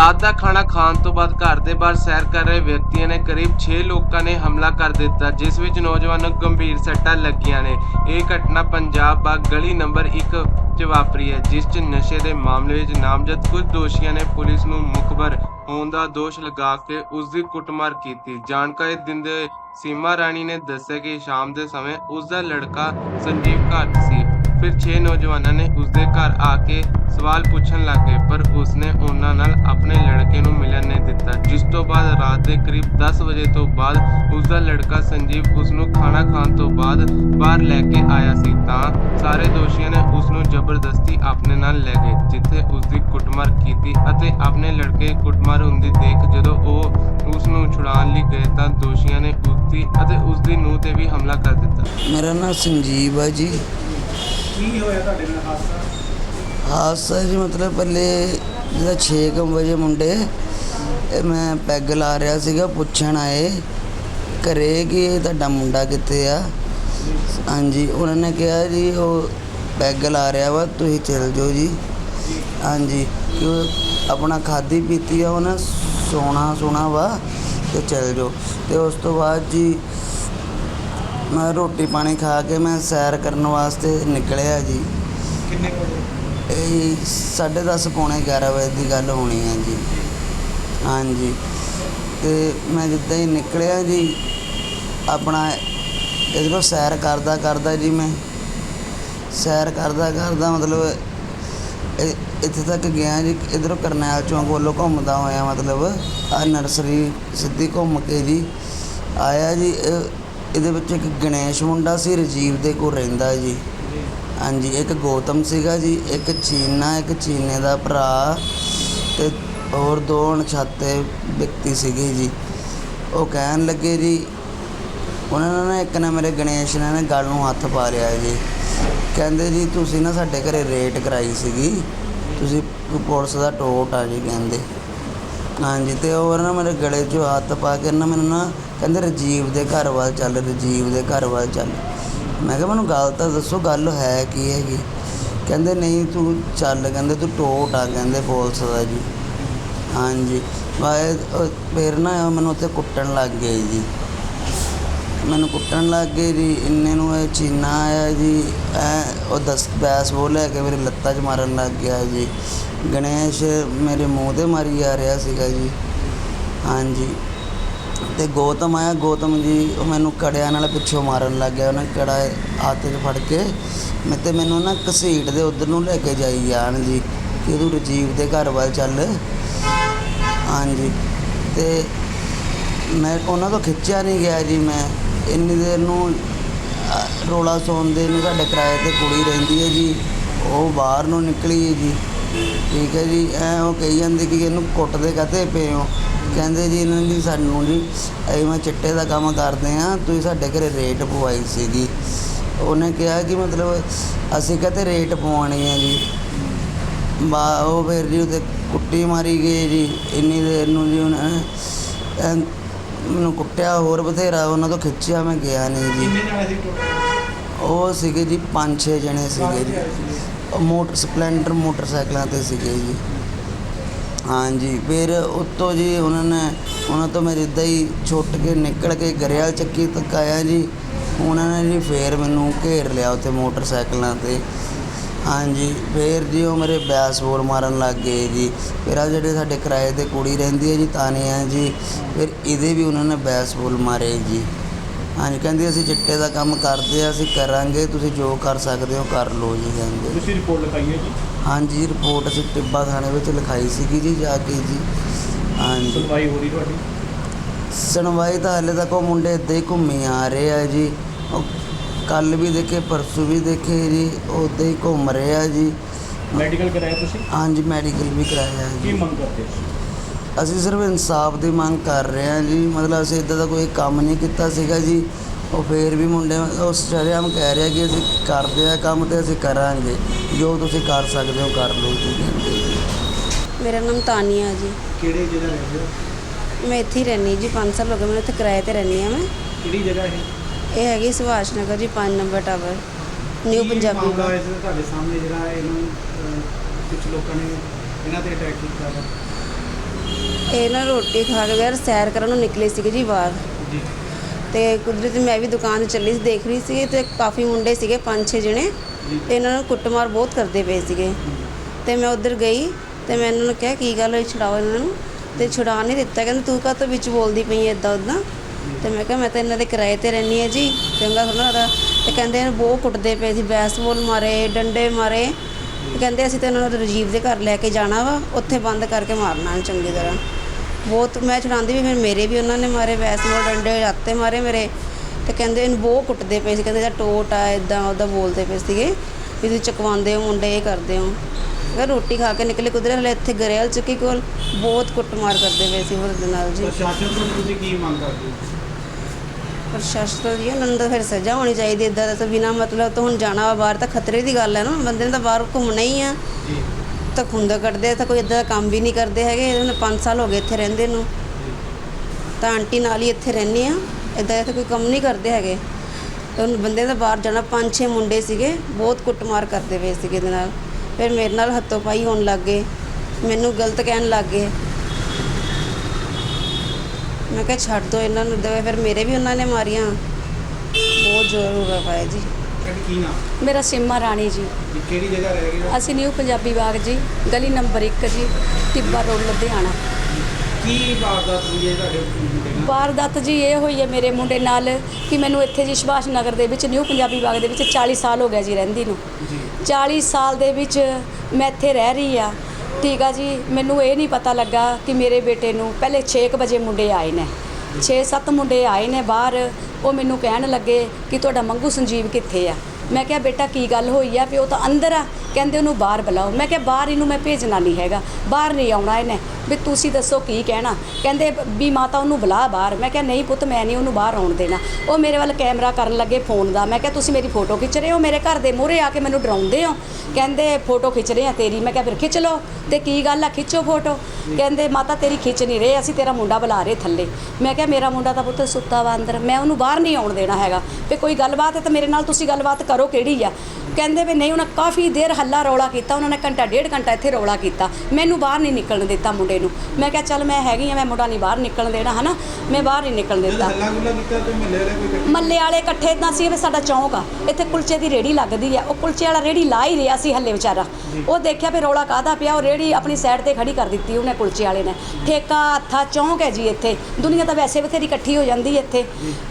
ਰਾਤ ਦਾ ਖਾਣਾ ਖਾਣ ਤੋਂ ਬਾਅਦ ਘਰ ਦੇ ਬਾਹਰ ਸੈਰ ਕਰ ਰਹੇ ਵਿਅਕਤੀਆਂ ਨੇ ਕਰੀਬ 6 ਲੋਕਾਂ ਨੇ ਹਮਲਾ ਕਰ ਦਿੱਤਾ, ਜਿਸ ਵਿੱਚ ਨੌਜਵਾਨ ਨੂੰ ਗੰਭੀਰ ਸੱਟਾਂ ਲੱਗੀਆਂ ਨੇ। ਇਹ ਘਟਨਾ ਪੰਜਾਬ ਬਾਗ ਗਲੀ ਨੰਬਰ 1 ਚ ਵਾਪਰੀ ਹੈ, ਜਿਸ 'ਚ ਨਸ਼ੇ ਦੇ ਮਾਮਲੇ ਵਿੱਚ ਨਾਮਜ਼ਦ ਕੁਝ ਦੋਸ਼ੀਆਂ ਨੇ ਪੁਲਿਸ ਨੂੰ ਮੁਖਬਰ ਹੋਣ ਦਾ ਦੋਸ਼ ਲਗਾ ਕੇ ਉਸ ਦੀ ਕੁੱਟਮਾਰ ਕੀਤੀ। ਜਾਣਕਾਰੀ ਦਿੰਦੇ ਹੋਏ ਸੀਮਾ ਰਾਣੀ ਨੇ ਦੱਸਿਆ ਕਿ ਸ਼ਾਮ ਦੇ ਸਮੇਂ ਉਸ ਦਾ ਲੜਕਾ ਸੰਜੀਵ ਘਰ ਸੀ। ਫਿਰ 6 ਨੌਜਵਾਨਾਂ ਨੇ ਉਸਦੇ ਘਰ ਆ ਕੇ ਸਵਾਲ ਪੁੱਛਣ ਲੱਗੇ ਪਰ ਉਸਨੇ ਉਹਨਾਂ ਨਾਲ ਆਪਣੇ ਲੜਕੇ ਨੂੰ ਮਿਲਣ ਨਹੀਂ ਦਿੱਤਾ, ਜਿਸ ਤੋਂ ਬਾਅਦ ਰਾਤ ਦੇ ਕਰੀਬ 10 ਵਜੇ ਤੋਂ ਬਾਅਦ ਉਸਦਾ ਲੜਕਾ ਸੰਜੀਵ ਉਸ ਨੂੰ ਖਾਣਾ ਖਾਣ ਤੋਂ ਬਾਅਦ ਬਾਹਰ ਲੈ ਕੇ ਆਇਆ ਸੀ, ਤਾਂ ਸਾਰੇ ਦੋਸ਼ੀਆਂ ਨੇ ਉਸ ਨੂੰ ਜ਼ਬਰਦਸਤੀ ਆਪਣੇ ਨਾਲ ਲੈ ਗਏ, ਜਿੱਥੇ ਉਸ ਦੀ ਕੁੱਟਮਾਰ ਕੀਤੀ ਅਤੇ ਆਪਣੇ ਲੜਕੇ ਕੁੱਟਮਾਰ ਹੁੰਦੀ ਦੇਖ ਜਦੋਂ ਉਹ ਉਸ ਨੂੰ ਛੁਡਾਉਣ ਲਈ ਗਏ ਤਾਂ ਦੋਸ਼ੀਆਂ ਨੇ ਉਸ ਦੀ ਅਤੇ ਉਸ ਦੀ ਨੂੰਹ ਤੇ ਵੀ ਹਮਲਾ ਕਰ ਦਿੱਤਾ। ਮੇਰਾ ਨਾਮ ਸੰਜੀਵ ਹੈ ਜੀ। ਕੀ ਹੋਇਆ ਤੁਹਾਡੇ ਨਾਲ ਹਾਦਸਾ? ਹਾਦਸਾ ਜੀ ਮਤਲਬ ਪਹਿਲੇ ਜਿਹਦਾ 6 ਕੁ ਵਜੇ ਮੁੰਡੇ, ਇਹ ਮੈਂ ਪੈਗ ਲਾ ਰਿਹਾ ਸੀਗਾ ਪੁੱਛਣ ਆਏ, ਘਰੇ ਕਿ ਇਹ ਤੁਹਾਡਾ ਮੁੰਡਾ ਕਿੱਥੇ ਆ? ਹਾਂਜੀ, ਉਹਨਾਂ ਨੇ ਕਿਹਾ ਜੀ ਉਹ ਪੈਗ ਲਾ ਰਿਹਾ ਵਾ, ਤੁਸੀਂ ਚਲ ਜਾਓ ਜੀ। ਹਾਂਜੀ ਕਿ ਉਹ ਆਪਣਾ ਖਾਦੀ ਪੀਤੀ ਆ ਉਹਨਾਂ ਸੋਨਾ ਸੋਨਾ ਵਾ, ਤੇ ਚਲ ਜਾਓ। ਤੇ ਉਸ ਤੋਂ ਬਾਅਦ ਜੀ ਮੈਂ ਰੋਟੀ ਪਾਣੀ ਖਾ ਕੇ ਮੈਂ ਸੈਰ ਕਰਨ ਵਾਸਤੇ ਨਿਕਲਿਆ ਜੀ। ਕਿੰਨੇ ਕੁ ਵਜੇ? ਇਹ 10:30 ਪੌਣੇ 11 ਵਜੇ ਦੀ ਗੱਲ ਹੋਣੀ ਹੈ ਜੀ। ਹਾਂਜੀ। ਤੇ ਮੈਂ ਜਿੱਦਾਂ ਹੀ ਨਿਕਲਿਆ ਜੀ ਆਪਣਾ ਇਧਰੋਂ ਸੈਰ ਕਰਦਾ ਕਰਦਾ ਜੀ ਮੈਂ। ਸੈਰ ਕਰਦਾ ਕਰਦਾ ਮਤਲਬ ਇ- ਇੱਥੇ ਤੱਕ ਗਿਆ ਜੀ ਇਧਰੋਂ ਕਰਨੈਲ ਚੌਂਕ ਵੱਲੋਂ ਘੁੰਮਦਾ ਹੋਇਆ ਮਤਲਬ। ਆ ਨਰਸਰੀ ਸਿੱਧੀ ਘੁੰਮ ਕੇ ਜੀ ਆਇਆ ਜੀ ਇਹ- ਇਹਦੇ ਵਿੱਚ ਇੱਕ ਗਣੇਸ਼ ਮੁੰਡਾ ਸੀ, ਰਾਜੀਵ ਦੇ ਕੋਲ ਰਹਿੰਦਾ ਜੀ। ਹਾਂਜੀ, ਇੱਕ ਗੌਤਮ ਸੀਗਾ ਜੀ, ਇੱਕ ਚੀਨਾ, ਇੱਕ ਚੀਨੇ ਦਾ ਭਰਾ ਤੇ ਹੋਰ ਦੋ ਅਣਛਾਤੇ ਵਿਅਕਤੀ ਸੀਗੇ ਜੀ। ਉਹ ਕਹਿਣ ਲੱਗੇ ਜੀ, ਉਹਨਾਂ ਨੇ ਨਾ ਇੱਕ ਨੇ ਮੇਰੇ ਗਣੇਸ਼ ਨੇ ਨਾ ਗਲ ਨੂੰ ਹੱਥ ਪਾ ਲਿਆ ਜੀ। ਕਹਿੰਦੇ ਜੀ, ਤੁਸੀਂ ਨਾ ਸਾਡੇ ਘਰੇ ਰੇਟ ਕਰਾਈ ਸੀਗੀ, ਤੁਸੀਂ ਪੁਲਿਸ ਦਾ ਟੋਟ ਆ ਜੀ ਕਹਿੰਦੇ। ਹਾਂਜੀ, ਤੇ ਉਹ ਨਾ ਮੇਰੇ ਗਲੇ 'ਚੋਂ ਹੱਥ ਪਾ ਕੇ ਨਾ ਮੈਨੂੰ ਨਾ ਕਹਿੰਦੇ ਰਜੀਵ ਦੇ ਘਰ ਵੱਲ ਚੱਲ, ਰਜੀਵ ਦੇ ਘਰ ਵੱਲ ਚੱਲ। ਮੈਂ ਕਿਹਾ, ਮੈਨੂੰ ਗੱਲ ਤਾਂ ਦੱਸੋ, ਗੱਲ ਹੈ ਕੀ ਹੈਗੀ? ਕਹਿੰਦੇ, ਨਹੀਂ, ਤੂੰ ਚੱਲ, ਕਹਿੰਦੇ, ਤੂੰ ਟੋਟ ਆ, ਕਹਿੰਦੇ ਪੁਲਿਸ ਦਾ ਜੀ। ਹਾਂਜੀ। ਵਾਏ ਫਿਰ ਨਾ ਉਹ ਮੈਨੂੰ ਉੱਥੇ ਕੁੱਟਣ ਲੱਗ ਗਏ ਜੀ। ਮੈਨੂੰ ਕੁੱਟਣ ਲੱਗ ਗਏ ਜੀ। ਇੰਨੇ ਨੂੰ ਇਹ ਚੀਨਾ ਆਇਆ ਜੀ। ਐ ਉਹ ਦਸ, ਬੈਸ ਬੈਸਬਾਲ ਲੈ ਕੇ ਮੇਰੇ ਲੱਤਾਂ 'ਚ ਮਾਰਨ ਲੱਗ ਗਿਆ ਜੀ। ਗਣੇਸ਼ ਮੇਰੇ ਮੂੰਹ ਤੇ ਮਾਰੀ ਜਾ ਰਿਹਾ ਸੀਗਾ ਜੀ। ਹਾਂਜੀ। ਤੇ ਗੌਤਮ ਆਇਆ ਗੌਤਮ ਜੀ ਉਹ ਮੈਨੂੰ ਕੜਿਆਂ ਨਾਲ ਪਿੱਛੋਂ ਮਾਰਨ ਲੱਗ ਗਿਆ ਉਹਨੇ ਕੜਾ ਹੱਥ 'ਚ ਫੜ ਕੇ ਮੈਂ ਤੇ ਮੈਨੂੰ ਨਾ ਘਸੀਟ ਦੇ ਉਧਰ ਨੂੰ ਲੈ ਕੇ ਜਾਈ ਜਾਣ ਜੀ ਕਿ ਤੂੰ ਰਜੀਵ ਦੇ ਘਰ ਵੱਲ ਚੱਲ। ਹਾਂਜੀ ਤੇ ਮੈਂ ਉਹਨਾਂ ਤੋਂ ਖਿੱਚਿਆ ਨਹੀਂ ਗਿਆ ਜੀ ਮੈਂ ਇੰਨੀ ਦੇਰ ਨੂੰ ਅ, ਰੋਲਾ ਸੁਣਦੇ ਨੂੰ ਸਾਡੇ ਕਿਰਾਏ ਤੇ ਕੁੜੀ ਰਹਿੰਦੀ ਹੈ ਜੀ ਉਹ ਬਾਹਰ ਨੂੰ ਨਿਕਲੀ ਹੈ ਜੀ। ਠੀਕ ਹੈ ਜੀ ਐ ਉਹ ਕਹੀ ਜਾਂਦੇ ਕਿ ਇਹਨੂੰ ਕੁੱਟਦੇ ਕਾਤੇ ਪਏ ਹੋ? ਕਹਿੰਦੇ ਜੀ ਇਹਨਾਂ ਦੀ ਸਾਨੂੰ ਜੀ ਅਸੀਂ ਮੈਂ ਚਿੱਟੇ ਦਾ ਕੰਮ ਕਰਦੇ ਆ ਤੁਸੀਂ ਸਾਡੇ ਘਰੇ ਰੇਟ ਪਵਾਈ ਸੀਗੀ। ਉਹਨੇ ਕਿਹਾ ਕਿ ਮਤਲਬ ਅਸੀਂ ਕਹਤੇ ਰੇਟ ਪਵਾਉਣੀ ਹੈ ਜੀ। ਬਾ ਉਹ ਫਿਰ ਜੀ ਉਹਦੇ ਕੁੱਟੀ ਮਾਰੀ ਗਈ ਜੀ ਇੰਨੀ ਦੇਰ ਨੂੰ ਜੀ ਉਹਨੇ ਮੈਨੂੰ ਕੁੱਟਿਆ ਹੋਰ ਬਥੇਰਾ ਉਹਨਾਂ ਤੋਂ ਖਿੱਚਿਆ ਮੈਂ ਗਿਆ ਨਹੀਂ ਜੀ। ਉਹ ਸੀਗੇ ਜੀ ਪੰਜ ਛੇ ਜਣੇ ਸੀਗੇ ਜੀ। ਮੋਟਰ ਸਪਲੈਂਡਰ ਮੋਟਰਸਾਈਕਲਾਂ ਤੇ ਸੀਗੇ ਜੀ। ਹਾਂਜੀ, ਫਿਰ ਉੱਤੋਂ ਜੀ ਉਹਨਾਂ ਨੇ, ਉਹਨਾਂ ਤੋਂ ਮੈਂ ਜਿੱਦਾਂ ਹੀ ਛੁੱਟ ਕੇ ਨਿਕਲ ਕੇ ਗਰੇਵਾਲ ਚੱਕੀ ਤੱਕ ਆਇਆ ਜੀ। ਉਹਨਾਂ ਨੇ ਜੀ ਫੇਰ ਮੈਨੂੰ ਘੇਰ ਲਿਆ ਉੱਥੇ ਮੋਟਰਸਾਈਕਲਾਂ ਤੇ। ਹਾਂਜੀ, ਫੇਰ ਜੀ ਉਹ ਮੇਰੇ ਬੈਸਬਾਲ ਮਾਰਨ ਲੱਗ ਗਏ ਜੀ। ਫਿਰ ਆ ਜਿਹੜੇ ਸਾਡੇ ਕਿਰਾਏ ਤੇ ਕੁੜੀ ਰਹਿੰਦੀ ਹੈ ਜੀ ਤਾਨੀਆ ਜੀ। ਫਿਰ ਇਹਦੇ ਵੀ ਉਹਨਾਂ ਨੇ ਬੈਸਬਾਲ ਮਾਰੇ ਜੀ। ਹਾਂਜੀ, ਕਹਿੰਦੀ ਅਸੀਂ ਚਿੱਟੇ ਦਾ ਕੰਮ ਕਰਦੇ ਆ ਅਸੀਂ ਕਰਾਂਗੇ, ਤੁਸੀਂ ਜੋ ਕਰ ਸਕਦੇ ਹੋ ਕਰ ਲਓ ਜੀ, ਕਹਿੰਦੇ। ਤੁਸੀਂ ਰਿਪੋਰਟ ਲਿਖਾਈ ਹੈ ਜੀ? ਹਾਂਜੀ ਰਿਪੋਰਟ ਅਸੀਂ ਟਿੱਬਾ ਥਾਣੇ ਵਿੱਚ ਲਿਖਾਈ ਸੀਗੀ ਜੀ ਜਾ ਕੇ ਜੀ। ਹਾਂਜੀ। ਸੁਣਵਾਈ ਹੋ ਰਹੀ ਤੁਹਾਡੀ? ਸੁਣਵਾਈ ਤਾਂ ਹਾਲੇ ਤੱਕ ਉਹ ਮੁੰਡੇ ਇੱਦਾਂ ਹੀ ਘੁੰਮੀ ਆ ਰਹੇ ਆ ਜੀ। ਕੱਲ ਵੀ ਦੇਖੇ ਪਰਸੋਂ ਵੀ ਦੇਖੇ ਜੀ ਉੱਦਾਂ ਹੀ ਘੁੰਮ ਰਹੇ ਆ ਜੀ। ਮੈਡੀਕਲ ਕਰਾਇਆ ਤੁਸੀਂ? ਹਾਂਜੀ ਮੈਡੀਕਲ ਵੀ ਕਰਾਇਆ ਕੀ ਜੀ ਮੰਗ ਕਰਦੇ ਅਸੀਂ ਸਿਰਫ ਇਨਸਾਫ ਦੀ ਮੰਗ ਕਰ ਰਹੇ ਹਾਂ ਜੀ। ਮਤਲਬ ਅਸੀਂ ਇਦਾਂ ਦਾ ਕੋਈ ਕੰਮ ਨਹੀਂ ਕੀਤਾ ਸੀਗਾ ਜੀ। ਉਹ ਫੇਰ ਵੀ ਮੁੰਡੇ ਉਸ ਸ਼ਰਿਆਮ ਕਹਿ ਰਿਹਾ ਕਿ ਅਸੀਂ ਕਰਦੇ ਆ ਕੰਮ ਤੇ ਅਸੀਂ ਕਰਾਂਗੇ। ਜੋ ਤੁਸੀਂ ਕਰ ਸਕਦੇ ਹੋ ਕਰ ਲਓ ਜੀ ਕਹਿੰਦੇ ਮੇਰਾ ਨਾਮ ਤਾਨੀਆ ਜੀ। ਕਿਹੜੀ ਜਗ੍ਹਾ ਰਹਿੰਦੇ ਹੋ? ਮੈਂ ਇੱਥੇ ਹੀ ਰਹਿੰਦੀ ਜੀ 5 ਸਾਲ ਹੋ ਗਏ ਮੈਨੂੰ ਇੱਥੇ ਕਿਰਾਏ ਤੇ ਰਹਿੰਦੀ ਆ ਮੈਂ। ਕਿਹੜੀ ਜਗ੍ਹਾ ਇਹ? ਇਹ ਹੈਗੀ Subhash Nagar G 5 number tower new Punjabi. ਮਾਮਲਾ। ਹੈ ਜਿਹੜਾ ਤੁਹਾਡੇ ਸਾਹਮਣੇ ਜਿਹੜਾ ਇਹਨੂੰ ਕੁਝ ਲੋਕਾਂ ਨੇ ਇਹਨਾਂ ਤੇ ਅਟੈਕ ਕੀਤਾ ਇਹ ਨਾ ਰੋਟੀ ਖਾ ਕੇ ਯਾਰ ਸੈਰ ਕਰਨ ਨੂੰ ਨਿਕਲੇ ਸੀਗੇ ਜੀ ਬਾਹਰ। ਜੀ। ਤੇ ਕੁਦਰਤੀ ਮੈਂ ਵੀ ਦੁਕਾਨ 'ਤੇ ਚੱਲੀ ਸੀ ਦੇਖ ਰਹੀ ਸੀ ਤੇ ਕਾਫੀ ਮੁੰਡੇ ਸੀਗੇ ਪੰਜ ਛੇ ਜਣੇ ਤੇ ਇਹਨਾਂ ਨੂੰ ਕੁੱਟਮਾਰ ਬਹੁਤ ਕਰਦੇ ਪਏ ਸੀਗੇ। ਤੇ ਮੈਂ ਉੱਧਰ ਗਈ ਤੇ ਮੈਂ ਇਹਨਾਂ ਨੂੰ ਕਿਹਾ ਕੀ ਗੱਲ ਹੋਈ? ਛੁਡਾਓ ਇਹਨਾਂ ਨੂੰ। ਤੇ ਛੁਡਾ ਨਹੀਂ ਦਿੱਤਾ ਕਹਿੰਦੇ ਤੂੰ ਕਾਹ ਤੋਂ ਵਿੱਚ ਬੋਲਦੀ ਪਈ ਐ ਇਦਾਂ ਉਦਾਂ ਤੇ ਮੈਂ ਕਿਹਾ ਮੈਂ ਤਾਂ ਇਹਨਾਂ ਦੇ ਕਿਰਾਏ ਤੇ ਰਹਿੰਦੀ ਹਾਂ ਜੀ ਚੰਗਾ ਥੋੜਾ ਲੱਗਦਾ ਤੇ ਕਹਿੰਦੇ ਇਹਨੂੰ ਬਹੁਤ ਕੁੱਟਦੇ ਪਏ ਸੀ ਬੈਸਬਾਲ ਮਾਰੇ ਡੰਡੇ ਮਾਰੇ। ਤੇ ਕਹਿੰਦੇ ਅਸੀਂ ਤਾਂ ਇਹਨਾਂ ਨੂੰ ਰਜੀਵ ਦੇ ਘਰ ਲੈ ਕੇ ਜਾਣਾ ਵਾ ਉੱਥੇ ਬੰਦ ਕਰਕੇ ਮਾਰਨਾ ਚੰਗੀ ਤਰ੍ਹਾਂ। ਬਹੁਤ ਮੈਂ ਛੁਡਾਉਂਦੀ ਵੀ ਫਿਰ ਮੇਰੇ ਵੀ ਉਹਨਾਂ ਨੇ ਮਾਰੇ ਬੈਸਬਾਲ ਡੰਡੇ ਹੱਥੇ ਮਾਰੇ ਮੇਰੇ। ਤੇ ਕਹਿੰਦੇ ਇਹਨੂੰ ਬਹੁਤ ਕੁੱਟਦੇ ਪਏ ਸੀ ਕਹਿੰਦੇ ਇਹਦਾ ਟੋਟ ਆ ਇਦਾਂ ਉਹਦਾ ਬੋਲਦੇ ਪਏ ਸੀਗੇ ਵੀ ਤੁਸੀਂ ਚਕਵਾਉਂਦੇ ਹੋ ਮੁੰਡੇ ਇਹ ਕਰਦੇ ਹੋ। ਮੈਂ ਰੋਟੀ ਖਾ ਕੇ ਨਿਕਲੇ ਕੁਦਰੇ ਹਲੇ ਇੱਥੇ ਗਰੇਲ ਚੱਕੀ ਕੋਲ ਬਹੁਤ ਕੁੱਟਮਾਰ ਕਰਦੇ ਪਏ ਸੀ ਉਹਦੇ ਨਾਲ ਜੀ। ਪ੍ਰਸ਼ਾਸਨ ਤੋਂ ਤੁਸੀਂ ਕੀ ਮੰਗ ਕਰਦੇ ਹੋ? ਪ੍ਰਸ਼ਾਸਨ ਜੀ ਉਹਨਾਂ ਨੂੰ ਤਾਂ ਫਿਰ ਸਜ਼ਾ ਹੋਣੀ ਚਾਹੀਦੀ ਇਦਾਂ ਦਾ ਤਾਂ ਬਿਨਾ ਮਤਲਬ ਤੋਂ ਹੁਣ ਜਾਣਾ ਬਾਹਰ ਤਾਂ ਖਤਰੇ ਦੀ ਗੱਲ ਹੈ ਨਾ ਬੰਦੇ ਨੇ ਤਾਂ ਬਾਹਰ ਘੁੰਮਣਾ ਹੀ ਆ। ਜੀ। ਤਾਂ ਖੁੰਦਾ ਕੱਢਦੇ ਤਾਂ ਕੋਈ ਇਦਾਂ ਦਾ ਕੰਮ ਵੀ ਨਹੀਂ ਕਰਦੇ ਹੈਗੇ, ਇਹਨਾਂ 5 ਸਾਲ ਹੋ ਗਏ ਇੱਥੇ ਰਹਿੰਦੇ ਨੂੰ। ਤਾਂ ਆਂਟੀ ਨਾਲ ਹੀ ਇੱਥੇ ਰਹਿੰਦੀ ਆ, ਇਦਾਂ ਦਾ ਕੋਈ ਕੰਮ ਨਹੀਂ ਕਰਦੇ ਹੈਗੇ। ਤੇ ਬੰਦੇ ਦਾ ਬਾਹਰ ਜਾਣਾ, ਪੰਜ ਛੇ ਮੁੰਡੇ ਸੀਗੇ, ਬਹੁਤ ਕੁੱਟਮਾਰ ਕਰਦੇ ਪਏ ਸੀਗੇ ਇਹਦੇ ਨਾਲ। ਫਿਰ ਮੇਰੇ ਨਾਲ ਹੱਥੋਂ ਪਾਈ ਹੋਣ ਲੱਗ ਗਏ, ਮੈਨੂੰ ਗਲਤ ਕਹਿਣ ਲੱਗ ਗਏ। ਮੈਂ ਕਿਹਾ ਛੱਡ ਦੋ ਇਹਨਾਂ ਨੂੰ ਦਵੇ ਫਿਰ ਮੇਰੇ ਵੀ ਉਹਨਾਂ ਨੇ ਮਾਰੀਆਂ। ਬਹੁਤ ਜ਼ੋਰ ਹੋ ਗਿਆ ਪਾਇਆ ਜੀ। ਕੀ ਮੇਰਾ ਸਿੰਮਾ ਰਾਣੀ ਜੀ। ਕਿਹੜੀ ਜਗ੍ਹਾ ਰਹਿ ਗਏ ਹੋ? ਅਸੀਂ ਨਿਊ ਪੰਜਾਬੀ ਬਾਗ ਜੀ ਗਲੀ ਨੰਬਰ 1 ਜੀ ਟਿੱਬਾ ਰੋਡ ਲੁਧਿਆਣਾ। ਕੀ ਵਾਰਦਾਤ ਹੋਈ ਹੈ ਤੁਹਾਡੇ ਮੁੰਡੇ ਨਾਲ? ਵਾਰਦਾਤ ਜੀ ਇਹ ਹੋਈ ਹੈ ਮੇਰੇ ਮੁੰਡੇ ਨਾਲ ਕਿ ਮੈਨੂੰ ਇੱਥੇ ਜੀ ਸੁਭਾਸ਼ ਨਗਰ ਦੇ ਵਿੱਚ ਨਿਊ ਪੰਜਾਬੀ ਬਾਗ ਦੇ ਵਿੱਚ 40 ਸਾਲ ਹੋ ਗਿਆ ਜੀ ਰਹਿੰਦੀ ਨੂੰ। ਜੀ। 40 ਸਾਲ ਦੇ ਵਿੱਚ ਮੈਂ ਇੱਥੇ ਰਹਿ ਰਹੀ ਆ। ਠੀਕ ਆ ਜੀ ਮੈਨੂੰ ਇਹ ਨਹੀਂ ਪਤਾ ਲੱਗਾ ਕਿ ਮੇਰੇ ਬੇਟੇ ਨੂੰ ਪਹਿਲੇ 6 ਵਜੇ ਮੁੰਡੇ ਆਏ ਨੇ। 6-7 ਮੁੰਡੇ ਆਏ ਨੇ ਬਾਹਰ, ਉਹ ਮੈਨੂੰ ਕਹਿਣ ਲੱਗੇ ਕਿ ਤੁਹਾਡਾ ਮੰਗੂ ਸੰਜੀਵ ਕਿੱਥੇ ਆ? ਮੈਂ ਕਿਹਾ, ਬੇਟਾ, ਕੀ ਗੱਲ ਹੋਈ ਆ? ਵੀ ਉਹ ਤਾਂ ਅੰਦਰ ਆ। ਕਹਿੰਦੇ ਉਹਨੂੰ ਬਾਹਰ ਬੁਲਾਓ। ਮੈਂ ਕਿਹਾ, ਬਾਹਰ ਇਹਨੂੰ ਮੈਂ ਭੇਜਣਾ ਨਹੀਂ ਹੈਗਾ। ਬਾਹਰ ਨਹੀਂ ਆਉਣਾ ਇਹਨੇ। ਵੀ ਤੁਸੀਂ ਦੱਸੋ ਕੀ ਕਹਿਣਾ? ਕਹਿੰਦੇ, ਵੀ ਮਾਤਾ ਉਹਨੂੰ ਬੁਲਾ ਬਾਹਰ। ਮੈਂ ਕਿਹਾ, ਨਹੀਂ ਪੁੱਤ, ਮੈਂ ਨਹੀਂ ਉਹਨੂੰ ਬਾਹਰ ਆਉਣ ਦੇਣਾ। ਉਹ ਮੇਰੇ ਵੱਲ ਕੈਮਰਾ ਕਰਨ ਲੱਗੇ ਫੋਨ ਦਾ। ਮੈਂ ਕਿਹਾ, ਤੁਸੀਂ ਮੇਰੀ ਫੋਟੋ ਖਿੱਚ ਰਹੇ ਹੋ? ਮੇਰੇ ਘਰ ਦੇ ਮੂਹਰੇ ਆ ਕੇ ਮੈਨੂੰ ਡਰਾਉਂਦੇ ਹੋ? ਕਹਿੰਦੇ ਫੋਟੋ ਖਿੱਚ ਰਹੇ ਆ ਤੇਰੀ। ਮੈਂ ਕਿਹਾ ਫਿਰ ਖਿੱਚ ਲਓ। ਤੇ ਕੀ ਗੱਲ ਆ? ਖਿੱਚੋ ਫੋਟੋ। ਕਹਿੰਦੇ ਮਾਤਾ ਤੇਰੀ ਖਿੱਚ ਨਹੀਂ ਰਹੇ। ਅਸੀਂ ਤੇਰਾ ਮੁੰਡਾ ਬੁਲਾ ਰਹੇ ਥੱਲੇ। ਮੈਂ ਕਿਹਾ ਮੇਰਾ ਮੁੰਡਾ ਤਾਂ ਪੁੱਤ ਸੁੱਤਾ ਵਾ ਅੰਦਰ। ਮੈਂ ਉਹਨੂੰ ਬਾਹਰ ਨਹੀਂ ਆਉਣ ਦੇਣਾ ਹੈਗਾ। ਵੀ ਕੋਈ ਗੱਲਬਾਤ ਹੈ ਤਾਂ ਮੇਰੇ ਨਾਲ ਤੁਸੀਂ ਗੱਲਬਾਤ ਕਰੋ ਕਿਹੜੀ ਆ? ਕਹਿੰਦੇ ਵੀ ਨਹੀਂ ਉਹਨਾਂ ਕਾਫੀ ਦੇਰ ਹੱਲਾ ਰੌਲਾ ਕੀਤਾ। ਉਹਨਾਂ ਨੇ ਘੰਟਾ ਡੇਢ ਘੰਟਾ ਇੱਥੇ ਰੌਲਾ ਕੀਤਾ। ਮੈਨੂੰ ਬਾਹਰ ਨਹੀਂ ਨਿਕਲਣ ਦਿੱਤਾ ਮੁੰਡੇ ਨੂੰ। ਮੈਂ ਕਿਹਾ ਚੱਲ ਮੈਂ ਹੈਗੀ ਆ ਮੈਂ ਮੁੰਡਾ ਨਹੀਂ ਬਾਹਰ ਨਿਕਲਣ ਦੇਣਾ ਹਨਾ? ਮੈਂ ਬਾਹਰ ਨਹੀਂ ਨਿਕਲਣ ਦਿੱਤਾ। ਤੇ ਮੱਲੇ ਵਾਲੇ ਇਕੱਠੇ? ਤਾਂ ਸੀ ਵੀ ਸਾਡਾ ਚੌਂਕ ਆ। ਇੱਥੇ ਕੁਲਚੇ ਦੀ ਰੇੜੀ ਲੱਗਦੀ ਆ। ਉਹ ਕੁਲਚੇ ਵਾਲਾ ਰੇੜੀ ਲਾ ਹੀ ਰਿਹਾ ਸੀ ਹੱਲੇ ਵਿਚਾਰਾ। ਉਹ ਦੇਖਿਆ ਵੀ ਰੌਲਾ ਕਾਹਦਾ ਪਿਆ, ਉਹ ਰੇੜੀ ਆਪਣੀ ਸਾਈਡ ਤੇ ਖੜੀ ਕਰ ਦਿੱਤੀ ਉਹਨੇ ਕੁਲਚੇ ਵਾਲੇ ਨੇ। ਠੇਕਾ, ਹੱਥਾ, ਚੌਂਕ ਹੈ ਜੀ ਇੱਥੇ। ਦੁਨੀਆ ਤਾਂ ਵੈਸੇ ਬਥੇਰੀ ਇਕੱਠੀ ਹੋ ਜਾਂਦੀ ਹੈ ਇੱਥੇ।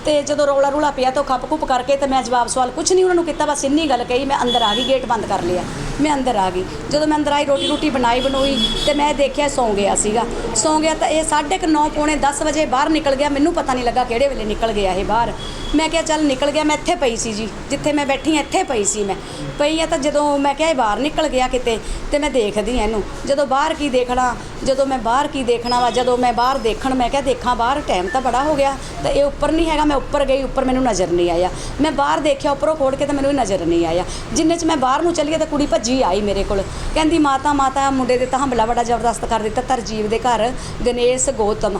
ਤੇ ਜਦੋਂ ਰੌਲਾ ਰੂਲਾ ਪਿਆ ਤਾਂ ਉਹ ਖੱਪ ਖੁੱਪ ਕਰਕੇ ਤੇ ਮੈਂ ਜਵਾਬ ਸਵਾਲ ਕੁਝ ਨਹੀਂ ਉਹਨਾਂ ਨੂੰ ਕੀਤਾ, ਬਸ ਇੰਨੀ ਗੱਲ ਕਹੀ, ਮੈਂ ਅੰਦਰ ਆ ਗਈ ਗੇਟ ਬੰਦ ਕਰ ਲਿਆ। ਮੈਂ ਅੰਦਰ ਆ ਗਈ। ਜਦੋਂ ਮੈਂ ਅੰਦਰ ਆਈ ਰੋਟੀ ਰੋਟੀ ਬਣਾਈ, ਬਣੋਈ ਤੇ ਮੈਂ ਦੇਖਿਆ ਸੌਂ ਗਿਆ ਸੀਗਾ। ਸੌਂ ਗਿਆ ਤਾਂ ਇਹ 9:30 ਪੌਣੇ 10 ਵਜੇ ਬਾਹਰ ਨਿਕਲ ਗਿਆ। ਮੈਨੂੰ ਪਤਾ ਨਹੀਂ ਲੱਗਾ ਕਿਹੜੇ ਵੇਲੇ ਨਿਕਲ ਗਿਆ ਇਹ ਬਾਹਰ। ਮੈਂ ਕਿਹਾ, ਚੱਲ ਨਿਕਲ ਗਿਆ, ਮੈਂ ਇੱਥੇ ਪਈ ਸੀ ਜੀ। ਜਿੱਥੇ ਮੈਂ ਬੈਠੀ ਹਾਂ, ਇੱਥੇ ਪਈ ਸੀ ਮੈਂ। ਪਈ ਆ ਤਾਂ ਜਦੋਂ ਮੈਂ ਕਿਹਾ ਇਹ ਬਾਹਰ ਨਿਕਲ ਗਿਆ ਕਿਤੇ, ਤੇ ਮੈਂ ਦੇਖਦੀ ਹਾਂ ਇਹਨੂੰ। ਜਦੋਂ ਬਾਹਰ ਕੀ ਦੇਖਣਾ, ਜਦੋਂ ਮੈਂ ਬਾਹਰ ਕੀ ਦੇਖਣਾ ਵਾ, ਜਦੋਂ ਮੈਂ ਬਾਹਰ ਦੇਖਣ, ਮੈਂ ਕਿਹਾ, ਦੇਖਾਂ, ਬਾਹਰ ਟਾਈਮ ਤਾਂ ਬੜਾ ਹੋ ਗਿਆ। ਤਾਂ ਇਹ ਉੱਪਰ ਨਹੀਂ ਹੈਗਾ, ਮੈਂ ਉੱਪਰ ਗਈ, ਉੱਪਰ ਮੈਨੂੰ ਨਜ਼ਰ ਨਹੀਂ ਆਇਆ। ਮੈਂ ਬਾਹਰ ਦੇਖਿਆ, ਉੱਪਰੋਂ ਖੋੜ ਕੇ ਤਾਂ ਮੈਨੂੰ ਨਜ਼ਰ ਨਹੀਂ ਆਇਆ। ਜਿੰਨੇ ਚ ਮੈਂ ਬਾਹਰ ਨੂੰ ਚੱਲੀ ਤਾਂ ਕੁੜੀ ਭੱਜੀ ਆਈ ਮੇਰੇ ਕੋਲ। ਕਹਿੰਦੀ, ਮਾਤਾ ਮਾਤਾ ਮੁੰਡੇ ਦੇ ਤਾਂ ਹਮਲਾ ਬੜਾ ਜ਼ਬਰਦਸਤ ਕਰ ਦਿੱਤਾ ਤਰਜੀਵ ਦੇ ਘਰ ਗਣੇਸ਼ ਗੌਤਮ।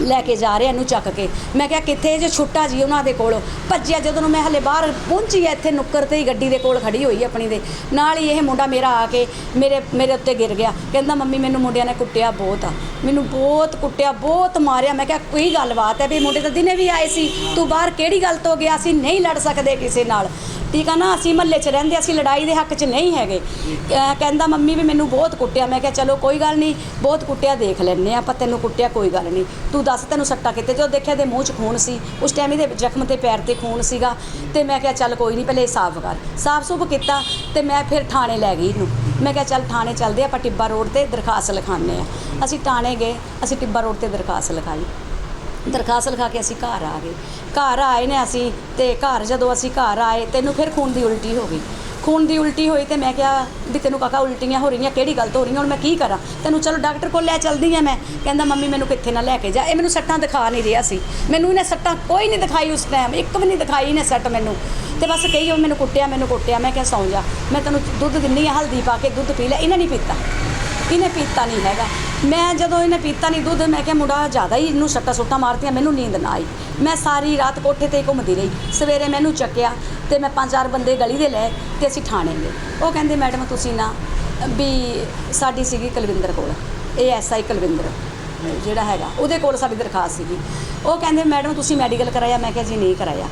ਲੈ ਕੇ ਜਾ ਰਿਹਾ ਇਹਨੂੰ ਚੱਕ ਕੇ। ਮੈਂ ਕਿਹਾ, ਕਿੱਥੇ ਜੇ ਛੁੱਟਾ ਜੀ ਉਹਨਾਂ ਦੇ ਕੋਲ? ਭੱਜਿਆ ਜਦੋਂ ਨੂੰ ਮੈਂ ਹਲੇ ਬਾਹਰ ਪਹੁੰਚੀ ਐ ਇੱਥੇ ਨੁੱਕਰ ਤੇ ਹੀ ਗੱਡੀ ਦੇ ਕੋਲ ਖੜੀ ਹੋਈ ਆਪਣੀ ਦੇ। ਨਾਲ ਹੀ ਇਹ ਮੁੰਡਾ ਮੇਰਾ ਆ ਕੇ ਮੇਰੇ ਮੇਰੇ ਉੱਤੇ ਗਿਰ ਗਿਆ। ਕਹਿੰਦਾ, ਮੰਮੀ, ਮੈਨੂੰ ਮੁੰਡਿਆਂ ਨੇ ਕੁੱਟਿਆ ਬਹੁਤ ਆ। ਮੈਨੂੰ ਬਹੁਤ ਕੁੱਟਿਆ, ਬਹੁਤ ਮਾਰਿਆ। ਮੈਂ ਕਿਹਾ, ਕੋਈ ਗੱਲਬਾਤ ਹੈ ਵੀ ਮੁੰਡੇ ਤਾਂ ਦਿਨੇ ਵੀ ਆਏ ਸੀ। ਤੂੰ ਬਾਹਰ ਕਿਹੜੀ ਗੱਲ ਤੋਂ ਗਿਆ ਸੀ? ਨਹੀਂ ਲੜ ਸਕਦੇ ਕਿਸੇ ਨਾਲ। ਠੀਕ ਆ ਨਾ ਅਸੀਂ ਮਹੱਲੇ 'ਚ ਰਹਿੰਦੇ ਅਸੀਂ ਲੜਾਈ ਦੇ ਹੱਕ 'ਚ ਨਹੀਂ ਹੈਗੇ। ਅਹ ਕਹਿੰਦਾ ਮੰਮੀ ਵੀ ਮੈਨੂੰ ਬਹੁਤ ਕੁੱਟਿਆ। ਮੈਂ ਕਿਹਾ ਚਲੋ ਕੋਈ ਗੱਲ ਨਹੀਂ ਬਹੁਤ ਕੁੱਟਿਆ ਦੇਖ ਲੈਣੇ ਆਪਾਂ ਤੈਨੂੰ ਕੁੱਟਿਆ ਕੋਈ ਗੱਲ ਨਹੀਂ। ਤੂੰ ਦੱਸ ਤੈਨੂੰ ਸੱਟਾ ਕਿਤੇ ਜਦੋਂ ਦੇਖਿਆ ਤੇ ਮੂੰਹ 'ਚ ਖੂਨ ਸੀ। ਉਸ ਟਾਈਮ ਇਹਦੇ ਜ਼ਖਮ ਤੇ ਪੈਰ ਤੇ ਖੂਨ ਸੀਗਾ। ਤੇ ਮੈਂ ਕਿਹਾ ਚੱਲ ਕੋਈ ਨਹੀਂ ਪਹਿਲੇ ਇਹ ਸਾਫ਼ ਕਰ। ਸਾਫ਼ ਸੁਫ ਕੀਤਾ ਤੇ ਮੈਂ ਫਿਰ ਥਾਣੇ ਲੈ ਗਈ ਇਹਨੂੰ। ਮੈਂ ਕਿਹਾ ਚੱਲ ਥਾਣੇ ਚੱਲਦੇ ਆਪਾਂ ਟਿੱਬਾ ਰੋਡ ਤੇ ਦਰਖਾਸਤ ਲਿਖਾਉਂਦੇ ਆ ਅਸੀਂ ਥਾਣੇ ਗਏ ਅਸੀਂ ਟਿੱਬਾ ਰੋਡ ਤੇ ਦਰਖਾਸਤ ਲਿਖਾਈ। ਦਰਖਾਸਤ ਲਿਖਾ ਕੇ ਅਸੀਂ ਘਰ ਆ ਗਏ। ਘਰ ਆਏ ਨੇ ਅਸੀਂ ਤੇ ਘਰ ਜਦੋਂ ਅਸੀਂ ਘਰ ਆਏ, ਤੈਨੂੰ ਫਿਰ ਖੂਨ ਦੀ ਉਲਟੀ ਹੋ ਗਈ। ਖੂਨ ਦੀ ਉਲਟੀ ਹੋਈ ਤੇ ਮੈਂ ਕਿਹਾ ਵੀ ਤੈਨੂੰ ਕਾਕਾ ਉਲਟੀਆਂ ਹੋ ਰਹੀਆਂ, ਕਿਹੜੀ ਗੱਲ ਤੋਂ ਹੋ ਰਹੀਆਂ, ਹੁਣ ਮੈਂ ਕੀ ਕਰਾਂ? ਤੈਨੂੰ ਚਲੋ ਡਾਕਟਰ ਕੋਲ ਲੈ ਚਲਦੀ ਆ ਮੈਂ। ਕਹਿੰਦਾ, ਮੰਮੀ, ਮੈਨੂੰ ਕਿੱਥੇ ਨਾ ਲੈ ਕੇ ਜਾ। ਇਹ ਮੈਨੂੰ ਸੱਟਾਂ ਦਿਖਾ ਨਹੀਂ ਰਿਹਾ ਸੀ। ਮੈਨੂੰ ਇਹਨੇ ਸੱਟਾਂ ਕੋਈ ਨਹੀਂ ਦਿਖਾਈ ਉਸ ਟਾਈਮ ਇੱਕ ਵੀ ਨਹੀਂ ਦਿਖਾਈ ਇਹਨੇ ਸੱਟ ਮੈਨੂੰ। ਤੇ ਬਸ ਕਹੀ ਉਹ ਮੈਨੂੰ ਕੁੱਟਿਆ ਮੈਨੂੰ ਕੁੱਟਿਆ। ਮੈਂ ਕਿਹਾ, ਸੌਂ ਜਾ। ਮੈਂ ਤੈਨੂੰ ਦੁੱਧ ਦਿੰਨੀ ਆ, ਹਲਦੀ ਪਾ ਕੇ ਦੁੱਧ ਪੀ ਲੈ। ਇਹਨਾਂ ਨਹੀਂ ਪੀਤਾ। ਇਹਨੇ ਪੀਤਾ ਨਹੀਂ ਹੈਗਾ। ਮੈਂ ਜਦੋਂ ਇਹਨੇ ਪੀਤਾ ਨਹੀਂ ਦੁੱਧ, ਮੈਂ ਕਿਹਾ ਮੁੰਡਾ ਜ਼ਿਆਦਾ ਹੀ ਇਹਨੂੰ ਸੱਟਾ ਸੁੱਟਾ ਮਾਰਤੀਆਂ, ਮੈਨੂੰ ਨੀਂਦ ਨਾ ਆਈ। ਮੈਂ ਸਾਰੀ ਰਾਤ ਕੋਠੇ ਤੇ ਘੁੰਮਦੀ ਰਹੀ। ਸਵੇਰੇ ਮੈਨੂੰ ਚੱਕਿਆ ਤੇ ਮੈਂ ਪੰਜ ਚਾਰ ਬੰਦੇ ਗਲੀ ਦੇ ਲੈ ਤੇ ਅਸੀਂ ਥਾਣੇ ਗਏ। ਉਹ ਕਹਿੰਦੇ, ਮੈਡਮ, ਤੁਸੀਂ ਨਾ ਵੀ ਸਾਡੀ ਸੀਗੀ ਕੁਲਵਿੰਦਰ ਕੋਲ ਇਹ ਐਸਆਈ ਕੁਲਵਿੰਦਰ, ਜਿਹੜਾ ਹੈਗਾ, ਉਹਦੇ ਕੋਲ ਸਾਡੀ ਦਰਖਾਸਤ ਸੀਗੀ। ਉਹ ਕਹਿੰਦੇ, ਮੈਡਮ, ਤੁਸੀਂ ਮੈਡੀਕਲ ਕਰਾਇਆ? ਮੈਂ ਕਿਹਾ, ਜੀ, ਨਹੀਂ ਕਰਾਇਆ।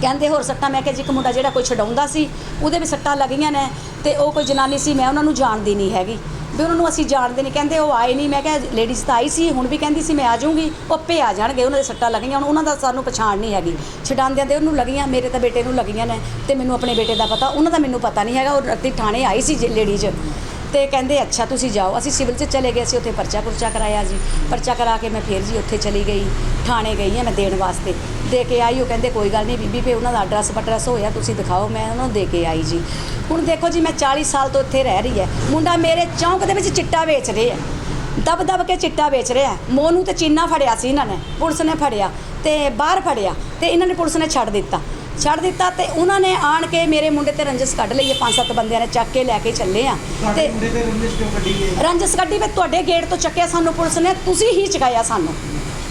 ਕਹਿੰਦੇ, ਹੋਰ ਸੱਟਾਂ? ਮੈਂ ਕਿਹਾ, ਜੀ, ਇੱਕ ਮੁੰਡਾ ਜਿਹੜਾ ਕੋਈ ਛਡਾਉਂਦਾ ਸੀ, ਉਹਦੇ ਵੀ ਸੱਟਾਂ ਲੱਗੀਆਂ ਨੇ ਤੇ ਉਹ ਕੋਈ ਜਨਾਨੀ ਸੀ, ਮੈਂ ਉਹਨਾਂ ਨੂੰ ਜਾਣਦੀ ਨਹੀਂ ਹੈਗੀ। ਵੀ ਉਹਨਾਂ ਨੂੰ ਅਸੀਂ ਜਾਣਦੇ ਨਹੀਂ। ਕਹਿੰਦੇ ਉਹ ਆਏ ਨਹੀਂ। ਮੈਂ ਕਿਹਾ ਲੇਡੀਜ਼ ਤਾਂ ਆਈ ਸੀ, ਹੁਣ ਵੀ ਕਹਿੰਦੀ ਸੀ, ਮੈਂ ਆ ਜਾਊਂਗੀ। ਉਹ ਆਪੇ ਆ ਜਾਣਗੇ। ਉਹਨਾਂ ਦੇ ਸੱਟਾਂ ਲੱਗੀਆਂ ਹੁਣ। ਉਹਨਾਂ ਦਾ ਸਾਨੂੰ ਪਛਾਣ ਨਹੀਂ ਹੈਗੀ। ਛਡਾਉਂਦਿਆਂ ਦੇ ਉਹਨੂੰ ਲੱਗੀਆਂ, ਮੇਰੇ ਤਾਂ ਬੇਟੇ ਨੂੰ ਲੱਗੀਆਂ ਨੇ ਤੇ ਮੈਨੂੰ ਆਪਣੇ ਬੇਟੇ ਦਾ ਪਤਾ। ਉਹਨਾਂ ਦਾ ਮੈਨੂੰ ਪਤਾ ਨਹੀਂ ਹੈਗਾ। ਉਹ ਰਾਤੀ ਥਾਣੇ ਆਈ ਸੀ ਲੇਡੀਜ਼ ਤੇ ਕਹਿੰਦੇ, ਅੱਛਾ, ਤੁਸੀਂ ਜਾਓ। ਅਸੀਂ ਸਿਵਲ 'ਚ ਚਲੇ ਗਏ, ਅਸੀਂ ਉੱਥੇ ਪਰਚਾ ਪੁਰਚਾ ਕਰਾਇਆ ਜੀ। ਪਰਚਾ ਕਰਾ ਕੇ ਮੈਂ ਫੇਰ ਜੀ ਉੱਥੇ ਚਲੀ ਗਈ, ਥਾਣੇ ਗਈ ਹਾਂ ਮੈਂ ਦੇਣ ਵਾਸਤੇ। ਦੇ ਕੇ ਆਈ, ਉਹ ਕਹਿੰਦੇ, ਕੋਈ ਗੱਲ ਨਹੀਂ ਬੀਬੀ ਪੇ ਉਹਨਾਂ ਦਾ ਐਡਰੈਸ ਪਟਰੈਸ ਹੋਇਆ, ਤੁਸੀਂ ਦਿਖਾਓ, ਮੈਂ ਉਹਨਾਂ ਨੂੰ ਦੇ ਕੇ ਆਈ ਜੀ। ਹੁਣ ਦੇਖੋ ਜੀ, ਮੈਂ 40 ਸਾਲ ਤੋਂ ਇੱਥੇ ਰਹਿ ਰਹੀ ਹੈ। ਮੁੰਡਾ ਮੇਰੇ ਚੌਂਕ ਦੇ ਵਿੱਚ ਚਿੱਟਾ ਵੇਚ ਰਿਹਾ ਆ ਦਬ ਦਬ ਕੇ ਚਿੱਟਾ ਵੇਚ ਰਿਹਾ ਮੋਨੂੰ ਤੇ ਚੀਨਾ ਫੜਿਆ ਸੀ ਇਹਨਾਂ ਨੇ, ਪੁਲਿਸ ਨੇ ਫੜਿਆ ਤੇ ਬਾਹਰ ਫੜਿਆ ਤੇ ਇਹਨਾਂ ਨੇ ਪੁਲਿਸ ਨੇ ਛੱਡ ਦਿੱਤਾ। ਛੱਡ ਦਿੱਤਾ ਤੇ ਉਹਨਾਂ ਨੇ ਆਣ ਕੇ ਮੇਰੇ ਮੁੰਡੇ ਤੇ ਰੰਜਸ ਕੱਢ ਲਈ ਹੈ। ਪੰਜ ਸੱਤ ਬੰਦਿਆਂ ਨੇ ਚੱਕ ਕੇ ਲੈ ਕੇ ਚੱਲੇ ਆ। ਤੇ ਮੁੰਡੇ ਤੇ ਰੰਜਿਸ਼ ਕਿਉਂ ਕੱਢੀ ਹੈ ਰੰਜਸ ਗੱਡੀ ਵਿੱਚ ਤੁਹਾਡੇ ਗੇਟ ਤੋਂ ਚੱਕਿਆ ਸਾਨੂੰ ਪੁਲਿਸ ਨੇ ਤੁਸੀਂ ਹੀ ਚੁਕਾਇਆ ਸਾਨੂੰ।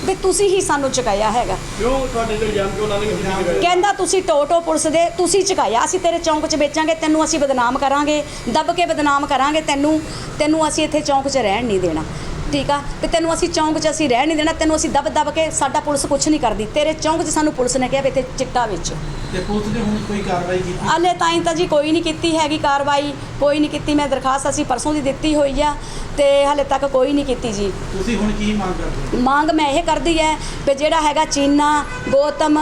ਵੀ ਤੁਸੀਂ ਹੀ ਸਾਨੂੰ ਚੁਕਾਇਆ ਹੈਗਾ। ਕਿਉਂ ਤੁਹਾਡੇ ਤੇ ਇਲਜ਼ਾਮ ਕਿਉਂ ਲਾਉਂਦੇ ਕਿ ਕਹਿੰਦਾ ਤੁਸੀਂ ਟੋਟੋ ਪੁਲਿਸ ਦੇ ਤੁਸੀਂ ਚੁਕਾਇਆ ਅਸੀਂ ਤੇਰੇ ਚੌਂਕ 'ਚ ਵੇਚਾਂਗੇ ਤੈਨੂੰ ਅਸੀਂ ਬਦਨਾਮ ਕਰਾਂਗੇ ਦੱਬ ਕੇ ਬਦਨਾਮ ਕਰਾਂਗੇ ਤੈਨੂੰ ਤੈਨੂੰ ਅਸੀਂ ਇੱਥੇ ਚੌਂਕ 'ਚ ਰਹਿਣ ਨਹੀਂ ਦੇਣਾ। ਠੀਕ ਆ? ਤੇ ਤੈਨੂੰ ਅਸੀਂ ਚੌਂਕ 'ਚ ਅਸੀਂ ਰਹਿਣ ਨਹੀਂ ਦੇਣਾ ਤੈਨੂੰ ਅਸੀਂ ਦੱਬ ਦੱਬ ਕੇ ਸਾਡਾ ਪੁਲਿਸ ਕੁਝ ਨਹੀਂ ਕਰਦੀ। ਤੇਰੇ ਚੌਂਕ 'ਚ ਸਾਨੂੰ ਪੁਲਿਸ ਨੇ ਕਿਹਾ ਵੀ ਇੱਥੇ ਚਿੱਟਾ ਵਿੱਚ। ਤੇ ਪੁਲਿਸ ਨੇ ਹੁਣ ਕੋਈ ਕਾਰਵਾਈ ਕੀਤੀ? ਹਾਲੇ ਤਾਈਂ ਤਾਂ ਜੀ ਕੋਈ ਨਹੀਂ ਕੀਤੀ ਹੈਗੀ ਕਾਰਵਾਈ ਕੋਈ ਨਹੀਂ ਕੀਤੀ। ਮੈਂ ਦਰਖਾਸਤ ਅਸੀਂ ਪਰਸੋਂ ਦੀ ਦਿੱਤੀ ਹੋਈ ਆ ਤੇ ਹਾਲੇ ਤੱਕ ਕੋਈ ਨਹੀਂ ਕੀਤੀ ਜੀ। ਤੁਸੀਂ ਹੁਣ ਕੀ ਮੰਗ ਕਰਦੇ ਹੋ? ਮੰਗ ਮੈਂ ਇਹ ਕਰਦੀ ਹੈ ਵੀ ਜਿਹੜਾ ਹੈਗਾ ਚੀਨਾ ਗੌਤਮ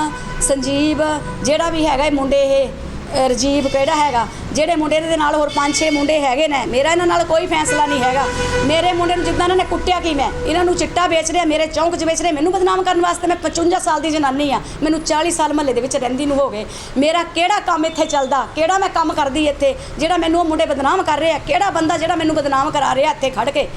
ਸੰਜੀਵ ਜਿਹੜਾ ਵੀ ਹੈਗਾ ਇਹ ਮੁੰਡੇ ਇਹ ਰਜੀਵ ਕਿਹੜਾ ਹੈਗਾ? ਜਿਹੜੇ ਮੁੰਡੇ ਦੇ ਨਾਲ ਹੋਰ ਪੰਜ ਛੇ ਮੁੰਡੇ ਹੈਗੇ ਨੇ, ਮੇਰਾ ਇਹਨਾਂ ਨਾਲ ਕੋਈ ਫੈਸਲਾ ਨਹੀਂ ਹੈਗਾ। ਮੇਰੇ ਮੁੰਡੇ ਨੂੰ ਜਿੱਦਾਂ ਇਹਨਾਂ ਨੇ ਕੁੱਟਿਆ ਕੀ ਮੈਂ? ਇਹਨਾਂ ਨੂੰ ਚਿੱਟਾ ਵੇਚ ਰਿਹਾ, ਮੇਰੇ ਚੌਂਕ 'ਚ ਵੇਚ ਰਿਹਾ, ਮੈਨੂੰ ਬਦਨਾਮ ਕਰਨ ਵਾਸਤੇ ਮੈਂ 55 ਸਾਲ ਦੀ ਜਨਾਨੀ ਆ। ਮੈਨੂੰ 40 ਸਾਲ ਮਹੱਲੇ ਦੇ ਵਿੱਚ ਰਹਿੰਦੀ ਨੂੰ ਹੋ ਗਏ। ਮੇਰਾ ਕਿਹੜਾ ਕੰਮ ਇੱਥੇ ਚੱਲਦਾ? ਕਿਹੜਾ ਮੈਂ ਕੰਮ ਕਰਦੀ ਇੱਥੇ? ਜਿਹੜਾ ਮੈਨੂੰ ਉਹ ਮੁੰਡੇ ਬਦਨਾਮ ਕਰ ਰਹੇ ਆ? ਕਿਹੜਾ ਬੰਦਾ ਜਿਹੜਾ ਮੈਨੂੰ ਬਦਨਾਮ ਕਰਾ ਰਿਹਾ ਇੱਥੇ ਖੜ ਕੇ?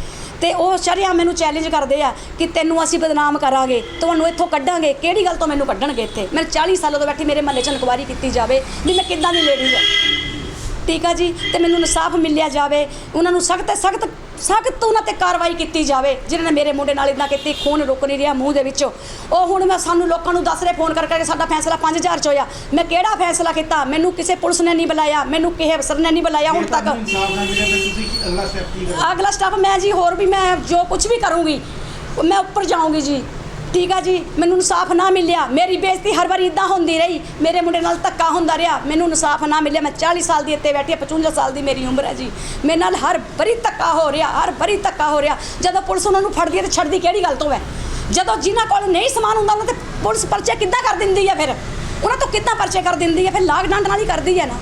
ਤੇ ਉਹ ਸ਼ਰਿਆ ਮੈਨੂੰ ਚੈਲੰਜ ਕਰਦੇ ਆ ਕਿ ਤੈਨੂੰ ਅਸੀਂ ਬਦਨਾਮ ਕਰਾਂਗੇ, ਤੁਹਾਨੂੰ ਇੱਥੋਂ ਕੱਢਾਂਗੇ, ਕਿਹੜੀ ਗੱਲ ਤੋਂ ਮੈਨੂੰ ਕੱਢਣਗੇ ਇੱਥੇ? ਮੈਂ 40 ਸਾਲਾਂ ਤੋਂ ਬੈਠੀ ਮੇਰੇ ਮਹੱਲੇ 'ਚ ਇਨਕੁਆਇਰੀ ਕੀਤੀ ਜਾਵੇ, ਵੀ ਮੈਂ ਕਿੱਦਾਂ ਦੀ ਲੇਡੀ ਆ? ਠੀਕ ਆ ਜੀ ਤੇ ਮੈਨੂੰ ਇਨਸਾਫ ਮਿਲਿਆ ਜਾਵੇ ਉਹਨਾਂ ਨੂੰ ਸਖਤ ਸਖਤ ਸਖਤ ਉਹਨਾਂ ਤੇ ਕਾਰਵਾਈ ਕੀਤੀ ਜਾਵੇ ਜਿਨ੍ਹਾਂ ਨੇ ਮੇਰੇ ਮੁੰਡੇ ਨਾਲ ਇਦਾਂ ਕੀਤੀ ਖੂਨ ਰੁਕ ਨਹੀਂ ਰਿਹਾ ਮੂੰਹ ਦੇ ਵਿੱਚੋਂ। ਉਹ ਹੁਣ ਮੈਂ ਸਾਨੂੰ ਲੋਕਾਂ ਨੂੰ ਦੱਸ ਰਹੇ ਫੋਨ ਕਰ ਕਰਕੇ ਸਾਡਾ ਫੈਸਲਾ 5000 ਚ ਹੋਇਆ। ਮੈਂ ਕਿਹੜਾ ਫੈਸਲਾ ਕੀਤਾ? ਮੈਨੂੰ ਕਿਸੇ ਪੁਲਿਸ ਨੇ ਨਹੀਂ ਬੁਲਾਇਆ ਮੈਨੂੰ ਕਿਸੇ ਅਫਸਰ ਨੇ ਨਹੀਂ ਬੁਲਾਇਆ ਹੁਣ ਤੱਕ। ਅਗਲਾ ਸਟੈਪ ਮੈਂ ਜੀ ਹੋਰ ਵੀ ਮੈਂ ਜੋ ਕੁਝ ਵੀ ਕਰੂੰਗੀ ਮੈਂ ਉੱਪਰ ਜਾਊਂਗੀ ਜੀ। ਠੀਕ ਆ ਜੀ, ਮੈਨੂੰ ਇਨਸਾਫ ਨਾ ਮਿਲਿਆ। ਮੇਰੀ ਬੇਇੱਜ਼ਤੀ ਹਰ ਵਾਰੀ ਇਦਾਂ ਹੁੰਦੀ ਰਹੀ। ਮੇਰੇ ਮੁੰਡੇ ਨਾਲ ਧੱਕਾ ਹੁੰਦਾ ਰਿਹਾ। ਮੈਨੂੰ ਇਨਸਾਫ ਨਾ ਮਿਲਿਆ। ਮੈਂ 40 ਸਾਲ ਦੀ ਇੱਥੇ ਬੈਠੀ ਹਾਂ 55 ਸਾਲ ਦੀ ਮੇਰੀ ਉਮਰ ਹੈ ਜੀ। ਮੇਰੇ ਨਾਲ ਹਰ ਵਾਰੀ ਧੱਕਾ ਹੋ ਰਿਹਾ, ਹਰ ਵਾਰੀ ਧੱਕਾ ਹੋ ਰਿਹਾ। ਜਦੋਂ ਪੁਲਿਸ ਉਹਨਾਂ ਨੂੰ ਫੜਦੀ ਹੈ ਤੇ ਛੱਡਦੀ ਕਿਹੜੀ ਗੱਲ ਤੋਂ ਹੈ? ਜਦੋਂ ਜਿਨ੍ਹਾਂ ਕੋਲ ਨਹੀਂ ਸਮਾਨ ਹੁੰਦਾ, ਉਹਨਾਂ ਤੇ ਪੁਲਿਸ ਪਰਚੇ ਕਿੱਦਾਂ ਕਰ ਦਿੰਦੀ ਹੈ ਫਿਰ? ਉਹਨਾਂ ਤੋਂ ਕਿੱਦਾਂ ਪਰਚੇ ਕਰ ਦਿੰਦੀ ਹੈ? ਫਿਰ ਲਾਗ ਡੰਡ ਨਾਲ ਹੀ ਕਰਦੀ ਹੈ ਨਾ।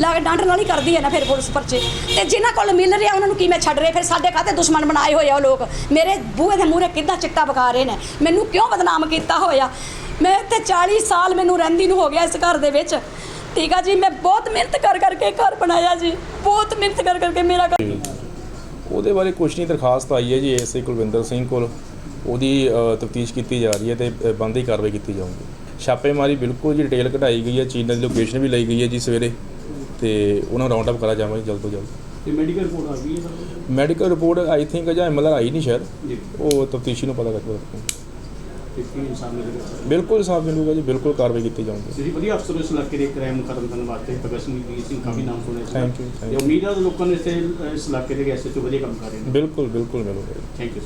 ਲਾਗ ਡੰਡ ਨਾਲ ਹੀ ਕਰਦੀ ਹੈ ਨਾ ਫਿਰ ਪੁਲਿਸ ਪਰਚੇ। ਤੇ ਜਿਨ੍ਹਾਂ ਕੋਲ ਮਿਲ ਰਿਹਾ ਉਹਨਾਂ ਨੂੰ ਕਿਵੇਂ ਛੱਡ ਰਹੇ? ਫਿਰ ਸਾਡੇ ਕਾਹਤੇ ਦੁਸ਼ਮਣ ਬਣਾਏ ਹੋਏ ਆ ਉਹ ਲੋਕ? ਮੇਰੇ ਬੂਹੇ ਦੇ ਮੂਹਰੇ ਕਿੱਦਾਂ ਚਿੱਟਾ ਬਕਾ ਰਹੇ ਨੇ? ਮੈਨੂੰ ਕਿਉਂ ਬਦਨਾਮ ਕੀਤਾ ਹੋਇਆ? ਮੈਂ ਤੇ 40 ਸਾਲ ਮੈਨੂੰ ਰਹਿੰਦੀ ਨੂੰ ਹੋ ਗਿਆ ਇਸ ਘਰ ਦੇ ਵਿੱਚ। ਠੀਕ ਆ ਜੀ, ਮੈਂ ਬਹੁਤ ਮਿਹਨਤ ਕਰ ਕਰਕੇ ਘਰ ਬਣਾਇਆ ਜੀ। ਬਹੁਤ ਮਿਹਨਤ ਕਰ ਕਰਕੇ ਮੇਰਾ ਘਰ ਉਹਦੇ ਬਾਰੇ ਕੁਛ ਨਹੀਂ, ਦਰਖਾਸਤ ਆਈ ਹੈ ਜੀ ਐਸਏ ਕੁਲਵਿੰਦਰ ਸਿੰਘ ਕੋਲ। ਉਹਦੀ ਤਫਤੀਸ਼ ਕੀਤੀ ਜਾ ਰਹੀ ਹੈ ਤੇ ਬੰਦੀ ਕਾਰਵਾਈ ਕੀਤੀ ਜਾਊਗੀ। ਛਾਪੇਮਾਰੀ ਬਿਲਕੁਲ ਜੀ ਡਿਟੇਲ ਕਢਾਈ ਗਈ ਹੈ, ਚੀਨ ਦੀ ਲੋਕੇਸ਼ਨ ਵੀ ਲਈ ਗਈ ਹੈ ਜੀ ਸਵੇਰੇ। ਤੇ ਉਹਨਾਂ ਨੂੰ ਰਾਉਂਡ ਅਪ ਕਰਾ ਜਾਵਾਂਗੇ ਜਲਦ ਤੋਂ ਜਲਦ। ਤੇ ਮੈਡੀਕਲ ਰਿਪੋਰਟ ਆ ਗਈ ਹੈ sir? Medical report I think ਜਾਂ ਐਮਐਲਆਰ ਆਈ ਨਹੀਂ ਸ਼ਾਇਦ। ਜੀ। ਉਹ ਤਫਤੀਸ਼ੀ ਨੂੰ ਪਤਾ ਕਰਕੇ ਦੱਸੂਗੇ। ਤੇ ਕੀ ਇਨਸਾਫ ਮਿਲੇਗਾ ਸਰ? ਬਿਲਕੁਲ ਸਾਫ਼ ਮਿਲੂਗਾ ਜੀ ਬਿਲਕੁਲ ਕਾਰਵਾਈ ਕੀਤੀ ਜਾਊਗੀ। ਤੁਸੀਂ ਵਧੀਆ ਅਫਸਰ ਇਸ ਇਲਾਕੇ ਦੇ ਕ੍ਰਾਈਮ ਖਤਮ ਕਰਨ ਵਾਸਤੇ ਭਗਤ ਸਿੰਘ ਜੀ ਸਿੰਘ ਕਾਫੀ ਨਾਮ ਸੁਣੇ ਸੀ। Thank you, thank ਤੇ ਉਮੀਦ ਹੈ ਲੋਕਾਂ ਨੇ ਇਸ ਇਸ ਇਲਾਕੇ ਦੇ ਐਸਐਚਓ ਵਧੀਆ ਕੰਮ ਕਰ ਰਹੇ ਨੇ। ਬਿਲਕੁਲ ਬਿਲਕੁਲ ਮਿਲੂਗਾ ਜੀ। Thank you